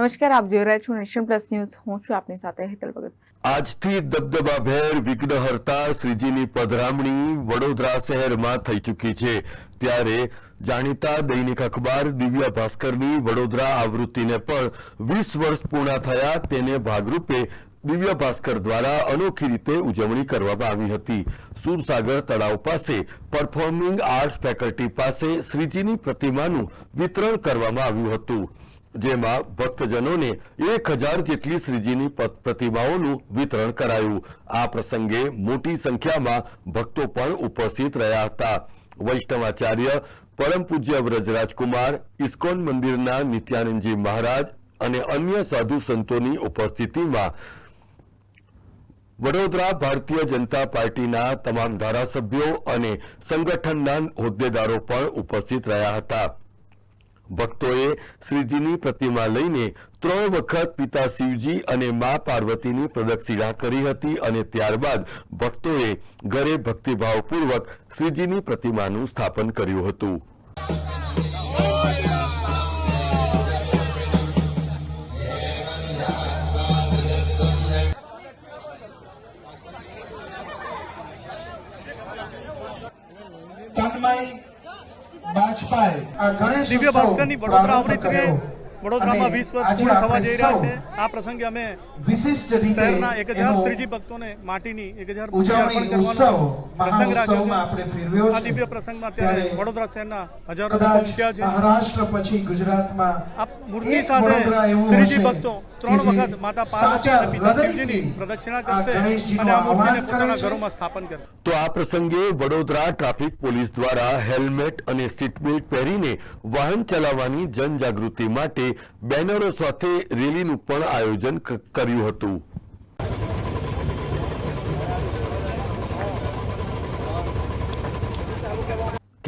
નમસ્કાર, આપ જોઈ રહ્યા છો નેશન પ્લસ ન્યૂઝ. હું છું આપની સાથે હેતલ ભગત. આજથી દબદબાભેર વિઘ્નહર્તા શ્રીજીની પધરામણી વડોદરા શહેરમાં થઈ ચૂકી છે. ત્યારે જાણીતા દૈનિક અખબાર દિવ્ય ભાસ્કરની વડોદરા આવૃત્તિને પણ વીસ વર્ષ પૂર્ણ થયા તેને ભાગરૂપે દિવ્ય ભાસ્કર દ્વારા અનોખી રીતે ઉજવણી કરવામાં આવી હતી. સુરસાગર તળાવ પાસે પરફોર્મિંગ આર્ટ્સ ફેકલ્ટી પાસે શ્રીજીની પ્રતિમાનું વિતરણ કરવામાં આવ્યું હતું. જેમાં ભક્તજનોને એક હજાર જેટલી શ્રીજીની પ્રતિમાઓનું વિતરણ કરાયું. આ પ્રસંગે મોટી સંખ્યામાં ભક્તો પણ ઉપસ્થિત રહ્યા હતા. વૈષ્ણવાચાર્ય પરમ પૂજ્ય વ્રજરાજકુમાર, ઇસ્કોન મંદિરના નિત્યાનંદજી મહારાજ અને અન્ય સાધુ સંતોની ઉપસ્થિતિમાં વડોદરા ભારતીય જનતા પાર્ટીના તમામ ધારાસભ્યો અને સંગઠનના હોદ્દેદારો પણ ઉપસ્થિત રહ્યા હતા. ભક્તોએ શ્રીજીની પ્રતિમા લઈને ત્રણ વખત પિતા શિવજી અને મા પાર્વતીની પ્રદક્ષિણા કરી હતી અને ત્યારબાદ ભક્તોએ ઘરે ભક્તિભાવપૂર્વક શ્રીજીની પ્રતિમાનું સ્થાપન કર્યું હતું. તન્મય બાજપાઈ આ દિવ્ય ભાસ્કરની વડોદરા આવૃત્તિને વડોદરામાં વીસ વર્ષ પૂર્ણ થવા જઈ રહ્યા છે. આ પ્રસંગે અમે વિશિષ્ટ શહેરના એક હજાર શ્રીજી ભક્તોને માટીની એક હજાર અર્પણ કરવાનો પ્રસંગ રાખ્યો છે. આ દિવ્ય પ્રસંગમાં અત્યારે ત્યારે વડોદરા શહેરના હજારો લોકો ઉમટ્યા છે. મહારાષ્ટ્ર પછી ગુજરાતમાં મૂર્તિ સાથે શ્રીજી ભક્તો ત્રણ વખત માતા પાર્વતી અને પિતા શિવજીની પ્રદક્ષિણા કરશે અને આ મૂર્તિને પોતાના ઘરોમાં સ્થાપન કરશે. તો આ પ્રસંગે વડોદરા ટ્રાફિક પોલીસ દ્વારા હેલ્મેટ અને સીટ બેલ્ટ પહેરીને વાહન ચલાવવાની જનજાગૃતિ માટે બેનરો સાથે રેલીનું પણ આયોજન કર્યું હતું.